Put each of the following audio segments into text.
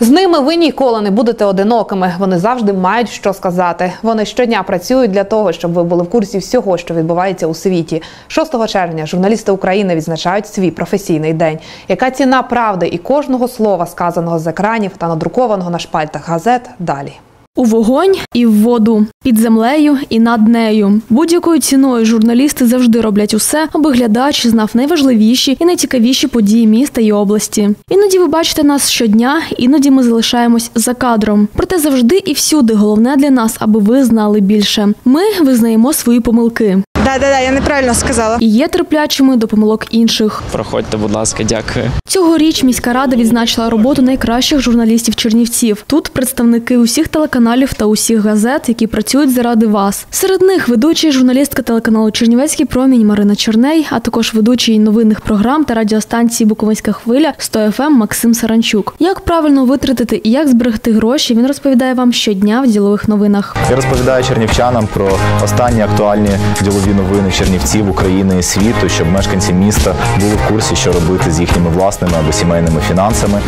З ними ви ніколи не будете одинокими. Вони завжди мають що сказати. Вони щодня працюють для того, щоб ви були в курсі всього, що відбувається у світі. 6 червня журналісти України відзначають свій професійний день. Яка ціна правди і кожного слова, сказаного з екранів та надрукованого на шпальтах газет, далі. У вогонь і в воду, під землею і над нею. Будь-якою ціною журналісти завжди роблять усе, аби глядач знав найважливіші і найцікавіші події міста і області. Іноді ви бачите нас щодня, іноді ми залишаємось за кадром. Проте завжди і всюди головне для нас, аби ви знали більше. Ми визнаємо свої помилки Да, да, да, я неправильно сказала. і є терплячими до помилок інших. Проходьте, будь ласка, дякую. Цьогоріч міська рада відзначила роботу найкращих журналістів Чернівців. Тут представники усіх телеканалів та усіх газет, які працюють заради вас. Серед них ведучий журналістка телеканалу Чернівецький промінь Марина Черней, а також ведучий новинних програм та радіостанції Буковинська хвиля 100 ФМ Максим Саранчук. Як правильно витратити і як зберегти гроші, він розповідає вам щодня в ділових новинах. Я розповідаю чернівчанам про останні актуальні ділові новини Чернівців, України і світу, щоб мешканці міста були в курсі, що робити з їхніми власними або сімейними фінансами.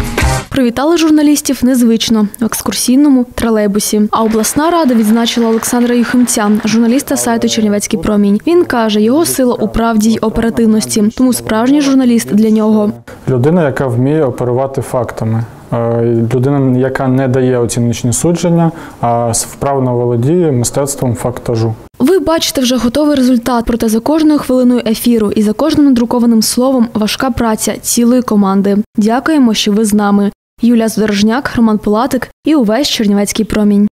Привітали журналістів незвично в екскурсійному тролейбусі. А обласна рада відзначила Олександра Юхимця, журналіста сайту Чернівецький промінь. Він каже, його сила у правді й оперативності, тому справжній журналіст для нього. Людина, яка вміє оперувати фактами. Е, Людина, яка не дає оціночні судження, а вправно володіє мистецтвом фактажу. Ви бачите вже готовий результат, проте за кожною хвилиною ефіру і за кожним надрукованим словом важка праця цілої команди. Дякуємо, що ви з нами. Юлія Здорожняк, Роман Пулатик і увесь Чернівецький промінь.